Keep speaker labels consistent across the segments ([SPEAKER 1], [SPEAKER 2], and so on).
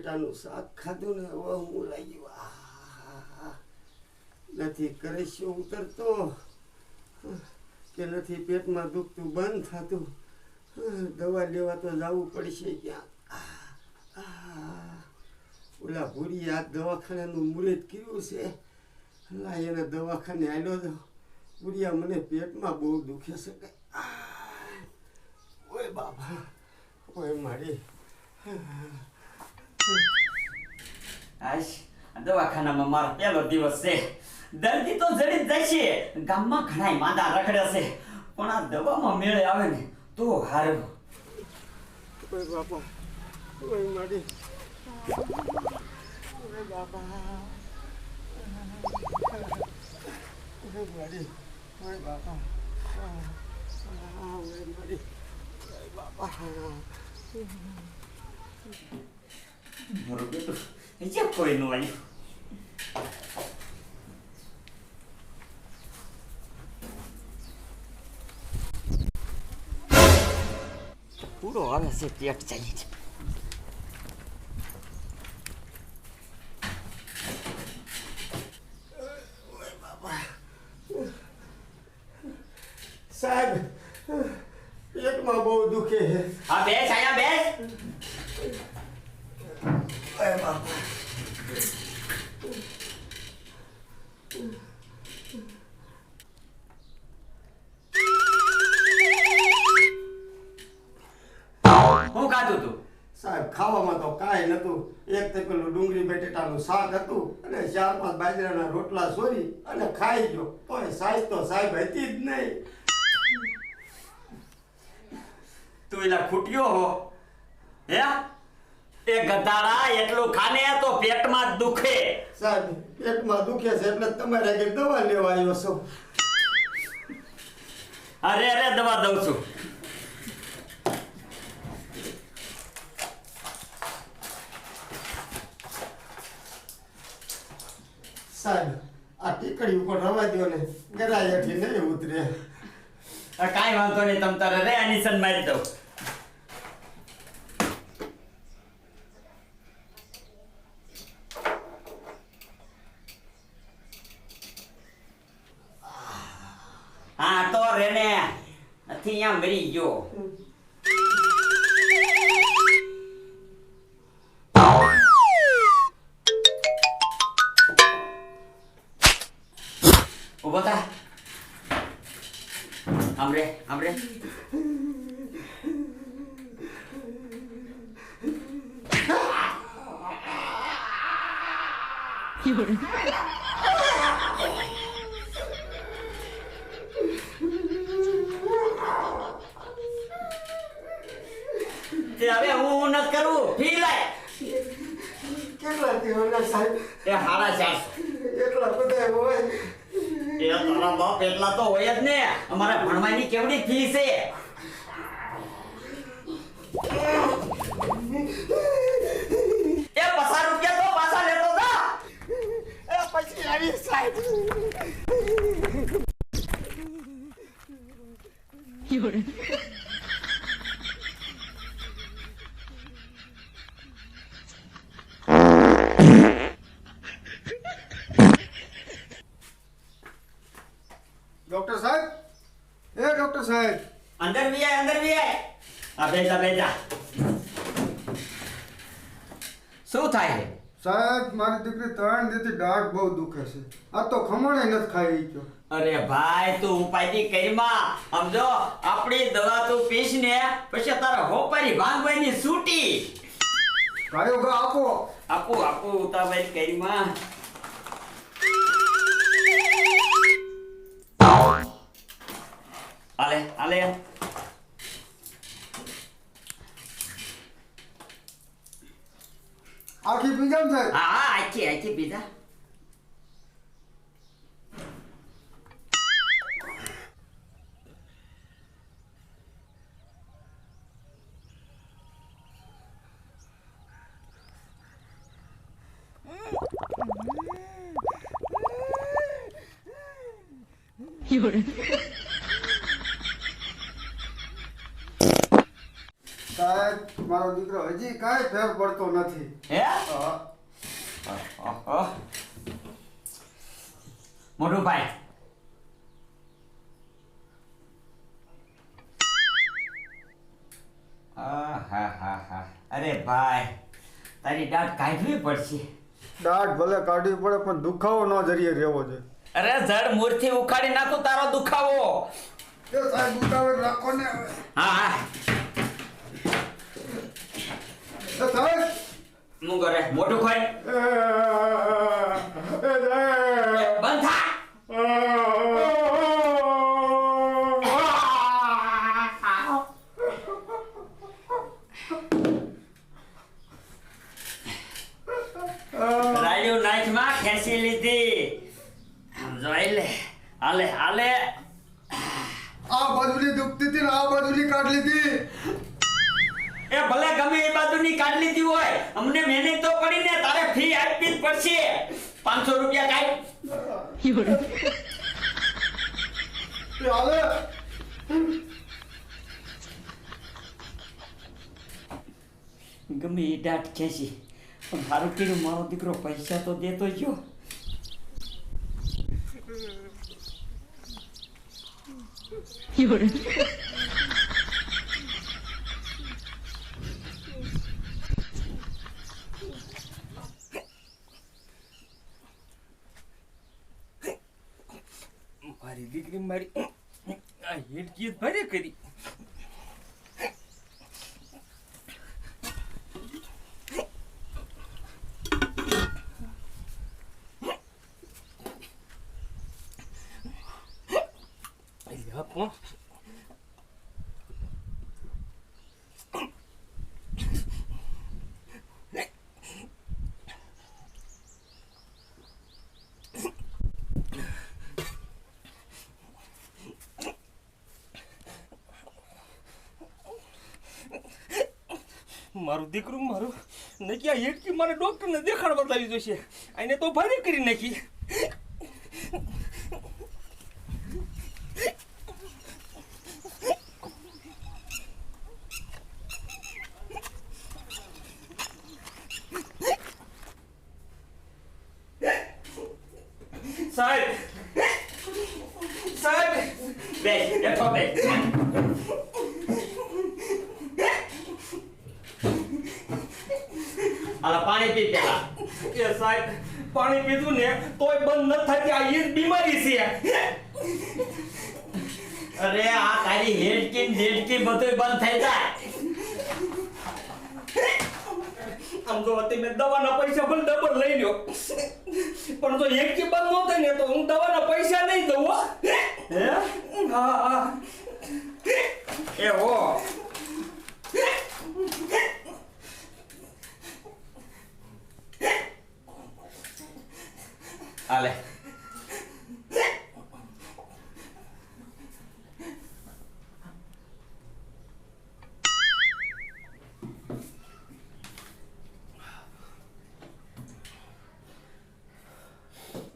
[SPEAKER 1] બટેટાનું શાક ખાધું ને હવે હું લાગ્યું આહ! નથી કરેશ્યો ઉતરતો? કે નથી પેટમાં દુખતું, બંધ થતું? દવા લેવા તો જવું પડશે ક્યાં! ઓલા ભૂરી આ દવાખાનાનું મુહૂર્ત કર્યું છે. લા એને દવાખાને આવ્યો તો ભૂરિયા મને પેટમાં બહુ દુખે છે કે! ઓય બાબા ઓય મારી.
[SPEAKER 2] આશ દવાખાનામાં મારો પહેલો દિવસ છે. દર્દી તો જડી જશે. ગામમાં ઘણાય માંદા રખડે છે. પણ આ દવામાં મેળે આવે ને તો હારું.
[SPEAKER 1] ઓય બાપા મારું
[SPEAKER 2] બેટું જે કોઈ નું આવ્યું પૂરો આવે છે પેટ ચાલી છે
[SPEAKER 1] સાહેબ પેટમાં બહુ દુખે છે
[SPEAKER 2] હા બેસ
[SPEAKER 1] બટેટાનું શાક હતું અને ચાર પાંચ બાજરાના રોટલા સોરી અને ખાઈ ગયો. તોય સાહેબ તો સાહેબ હતી જ નહીં.
[SPEAKER 2] તું એલા ખૂટ્યો હો? હે? એ ગધાડા એટલું ખાને તો પેટમાં જ દુખે.
[SPEAKER 1] સાહેબ પેટમાં દુખે છે એટલે તમારે કે દવા લેવા આવ્યો છો.
[SPEAKER 2] અરે અરે દવા દઉં છું.
[SPEAKER 1] સાહેબ આ ટીકડી ઉપર રવા દો ને ગરાય હેઠી નહીં ઉતરે.
[SPEAKER 2] આ કાંઈ વાંધો નહીં તમ તારે રે એનિશન મારી દઉં. હા તો રે ને નથી અહીંયા મરી ગયો. ઊભો થા. આમ રે આમ રે તે હવે હું ન કરું.
[SPEAKER 1] કેટલા સાહેબ?
[SPEAKER 2] એ હાડા ચારસો.
[SPEAKER 1] એટલા બધા હોય.
[SPEAKER 2] એ તારા બાપ એટલા તો હોય જ ને. અમારે ભણવાની કેવડી ફી છે? એ પચાસ રૂપિયા તો પાછા લેતો જા.
[SPEAKER 1] એ પછી આવી સાહેબ એ ડોક્ટર સાહેબ
[SPEAKER 2] અંદર બી આય અંદર બી આય આ બેજા બેજા શું થાય છે?
[SPEAKER 3] સાહેબ મારી દીકરી ત્રણ દીથી ડાક બહુ દુખે છે. આ તો ખમણે નથી ખાઈ ગયો
[SPEAKER 2] અરે ભાઈ તું ઉપાયથી કરીમાં. સમજો આપણી દવા તું પીશ ને પછી તારા હોપારી ભાંગવાની છૂટી.
[SPEAKER 3] ગા આપો.
[SPEAKER 2] આપો આપું ઉતાભાઈ કરીમાં.
[SPEAKER 3] સાહેબ મારો દીકરો હજી કાંઈ ફેર પડતો નથી.
[SPEAKER 2] હે. મોટું ભાઈ. અરે ભાઈ તારી દાંત કાઢવી પડશે.
[SPEAKER 3] દાઢ ભલે કાઢવી પડે પણ દુખાવો ન જરીએ રહેવો જોઈએ.
[SPEAKER 2] અરે જડ મૂર્તિ ઉખાડી નાખો તારો દુખાવો.
[SPEAKER 3] એ સાહેબ રાખો ને હવે.
[SPEAKER 2] હા હા.
[SPEAKER 3] એ સાહેબ.
[SPEAKER 2] હું કરે? મોટું ખોઈ
[SPEAKER 3] એ, એ સાહેબ.
[SPEAKER 2] બંધ થા રાડ્યું નાચમાં ખેંચી લીધી આમ જોઈ લે હાલે હાલે
[SPEAKER 3] આ બાજુની દુખતી હતી ને આ બાજુની કાઢ લીધી.
[SPEAKER 2] એ ભલે ગમે એ બાજુની કાઢ લીધી હોય અમને મહેનત તો પડી ને તારે ફી આપવી જ પડશે. પાંચસો રૂપિયા કાઢ.
[SPEAKER 3] હાલે.
[SPEAKER 2] ગમે એ દાંત ખેંચી પણ સારું કર્યું મારો દીકરો પૈસા તો દેતો ગયો
[SPEAKER 4] મારી દીકરી મારી આ હેડકી ભરે કરી. મારું દીકરું, મારું નકી આ હેડકી મારે ડોક્ટરને દેખાડ બતાવી જોઈશે આને તો ભારે કરી નાખી.
[SPEAKER 2] બે બેઠો બે હાલો પાણી પી પેલા
[SPEAKER 4] એ સાહેબ પાણી પીધું ને તોય બંધ ન થતી આ એ બીમારી છે
[SPEAKER 2] અરે આ તારી હેડકી ને દેડકી બધું બંધ થઈ જાય
[SPEAKER 4] આમ જો તમે દવાના પૈસા ભલે ડબલ લઈ લ્યો પણ તો એક કે બંધ ન થાય ને તો હું દવાના પૈસા નહીં દઉં હો
[SPEAKER 2] હે
[SPEAKER 4] હા હા
[SPEAKER 2] એ હો હાલે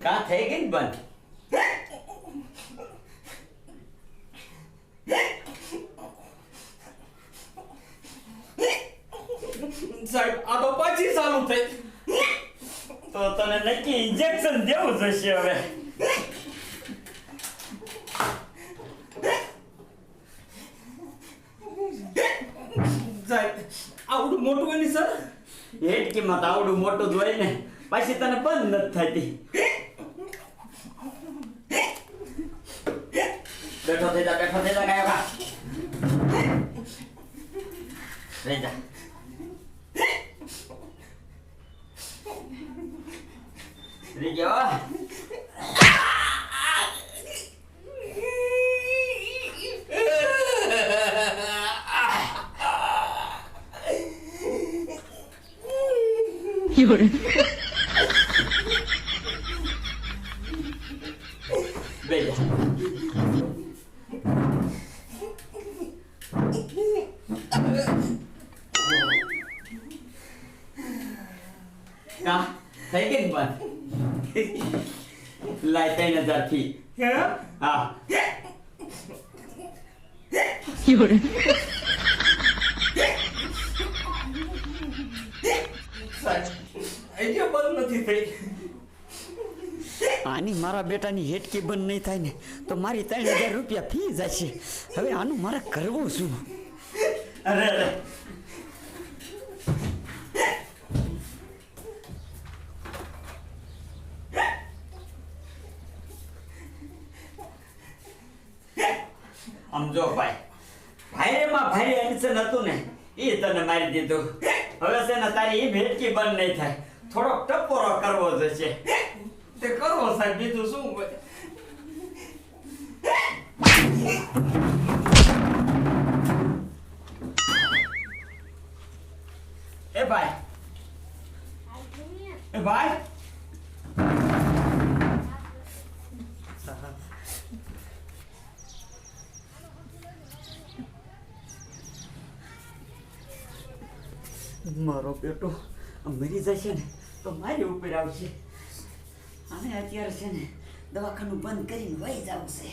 [SPEAKER 2] કા થઈ ગઈ બંધ
[SPEAKER 4] સાહેબ આ તો પાછી ચાલુ થઈ
[SPEAKER 2] તો તને નક્કી ઇન્જેક્શન દેવું જશે હવે
[SPEAKER 4] આવડું મોટું હોય ને સર?
[SPEAKER 2] હેડકીમાં તો આવડું મોટું જ હોય ને. પછી તને બંધ નથી થતી. બેઠો થઈ જા બેઠો થઈ જા કાયા રહી જા રહી ગયો બે જા કા થઈ ગઈ ને બંધ લાય ત્રણ હજાર ફી
[SPEAKER 4] હે
[SPEAKER 2] હા
[SPEAKER 4] આઈડિયા બંધ નથી થઈ.
[SPEAKER 2] આની મારા બેટાની હેટકી બંધ નહીં થાય ને તો મારી ત્રણ હજાર રૂપિયા ફી જશે. હવે આનું મારે કરવું શું? અરે અરે. સમજો ભાઈ ભાઈરેમાં ભાઈ એન્સન હતું ને એ તને મારી દીધું. હવે છે ને તારી એ ભેટકી બંધ નહીં થાય. થોડોક ટપોરો કરવો જશે.
[SPEAKER 4] તે કરવો સાહેબ, બીજું શું?
[SPEAKER 2] એ ભાઈ. એ ભાઈ. મારો બેટો મરી જશે ને? તો મારી ઉપર આવશે અને અત્યારે છે ને દવાખાનું બંધ કરીને વહી જવું છે.